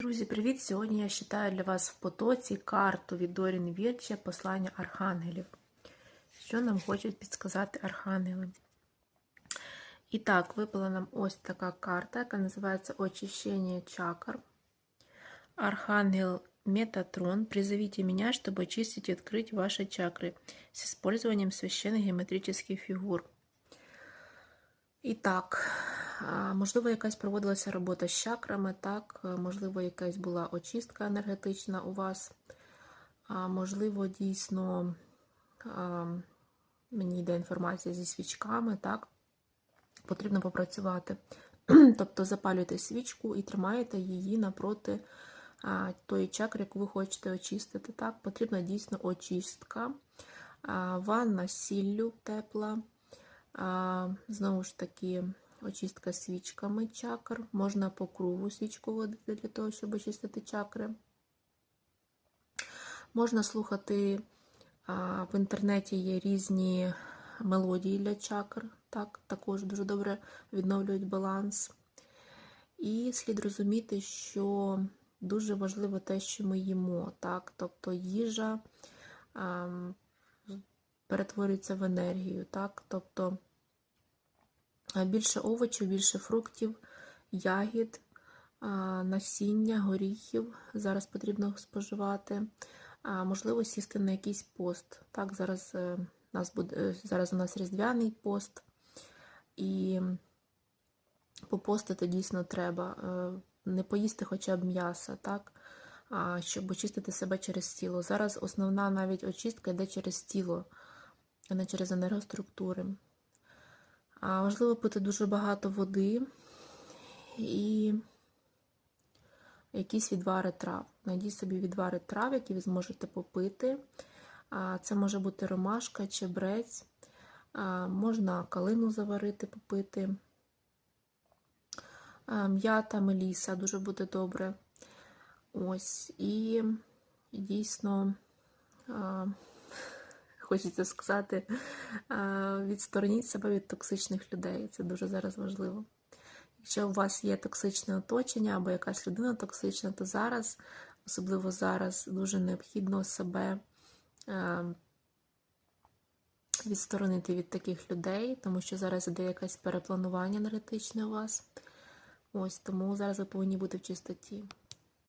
Друзі, привіт! Сьогодні я читаю для вас в потоці карту від Дорін Вірче послання архангелів. Що нам хочуть підсказати архангели? І так, випала нам ось така карта, яка називається Очищення чакр. Архангел Метатрон, призовите меня, чтобы очистить и открыть ваши чакры с использованием священных геометрических фигур. І так, а, можливо, якась проводилася робота з чакрами, так, можливо, якась була очистка енергетична у вас, можливо, дійсно мені йде інформація зі свічками, так, потрібно попрацювати. Тобто запалюєте свічку і тримаєте її напроти тої чакри, яку ви хочете очистити. Так, потрібна дійсно очистка, ванна сіллю тепла. Знову ж таки, очистка свічками чакр. Можна по кругу свічку водити для того, щоб очистити чакри. Можна слухати в інтернеті є різні мелодії для чакр. Так, також дуже добре відновлюють баланс. І слід розуміти, що дуже важливо те, що ми їмо. Так? Тобто їжа перетворюється в енергію. Так? Тобто більше овочів, більше фруктів, ягід, насіння, горіхів зараз потрібно споживати. Можливо, сісти на якийсь пост. Так, зараз, е, нас буде, е, зараз у нас різдвяний пост, і попостити дійсно треба. Е, Не поїсти хоча б м'яса, так? щоб очистити себе через тіло. Зараз основна навіть очистка йде через тіло, а не через енергоструктури. Важливо пити дуже багато води і якісь відвари трав. Найдіть собі відвари трав, які ви зможете попити. Це може бути ромашка, чебрець, можна калину заварити, попити. М'ята, меліса дуже буде добре. Ось, і дійсно хочеться сказати, відстороніть себе від токсичних людей. Це дуже зараз важливо. Якщо у вас є токсичне оточення або якась людина токсична, то зараз, особливо зараз, дуже необхідно себе відсторонити від таких людей, тому що зараз іде якесь перепланування енергетичне у вас. Ось тому зараз ви повинні бути в чистоті.